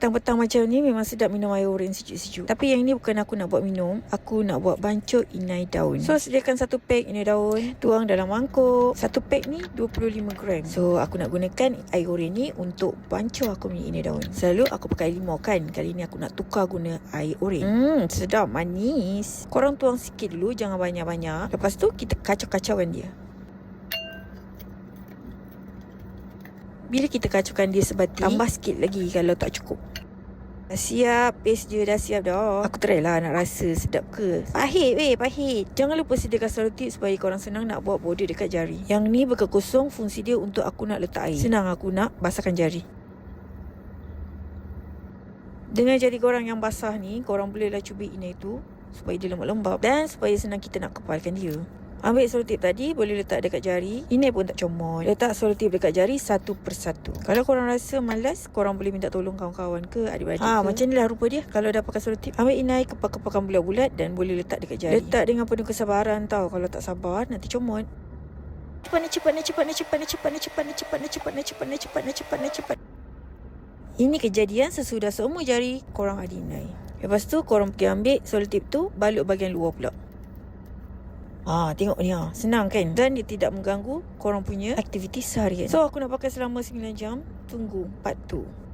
Petang-petang macam ni memang sedap minum air oren sejuk-sejuk. Tapi yang ni bukan aku nak buat minum. Aku nak buat bancuh inai daun. So sediakan satu pack inai daun. Tuang dalam mangkuk. Satu pack ni 25 gram. So aku nak gunakan air oren ni untuk bancuh aku punya inai daun. Selalu aku pakai limau kan. Kali ni aku nak tukar guna air oren. Hmm sedap manis. Korang tuang sikit dulu jangan banyak-banyak. Lepas tu kita kacau-kacaukan dia. Bila kita kacaukan dia sebati Tambah sikit lagi kalau tak cukup. Dah siap Paste dia dah siap dah. Aku try lah nak rasa sedap ke. Pahit weh pahit. Jangan lupa sediakan selotip Supaya korang senang nak buat border dekat jari. Yang ni bekal kosong Fungsi dia untuk aku nak letak air. Senang aku nak basahkan jari. Dengan jari korang yang basah ni Korang bolehlah cubit inai tu Supaya dia lembab-lembab Dan supaya senang kita nak kepalkan dia Ambil selotip tadi Boleh letak dekat jari Ini pun tak comot Letak selotip dekat jari Satu persatu Kalau korang rasa malas Korang boleh minta tolong kawan-kawan ke Adik-adik ha, ke Macam ni lah rupa dia Kalau dah pakai selotip Ambil inai Kepal-kepalkan bulat-bulat Dan boleh letak dekat jari Letak dengan penuh kesabaran tau Kalau tak sabar Nanti comot Cepat ni cepat ni cepat ni cepat ni cepat ni cepat ni cepat ni cepat ni cepat ni cepat ni cepat ni cepat ini kejadian sesudah semua jari korang ada inai. Lepas tu korang pergi ambil selotip tu balut bahagian luar pula. Ah, tengok ni ah. Senang kan? Dan dia tidak mengganggu korang punya aktiviti seharian. So, aku nak pakai selama 9 jam. Tunggu part 2.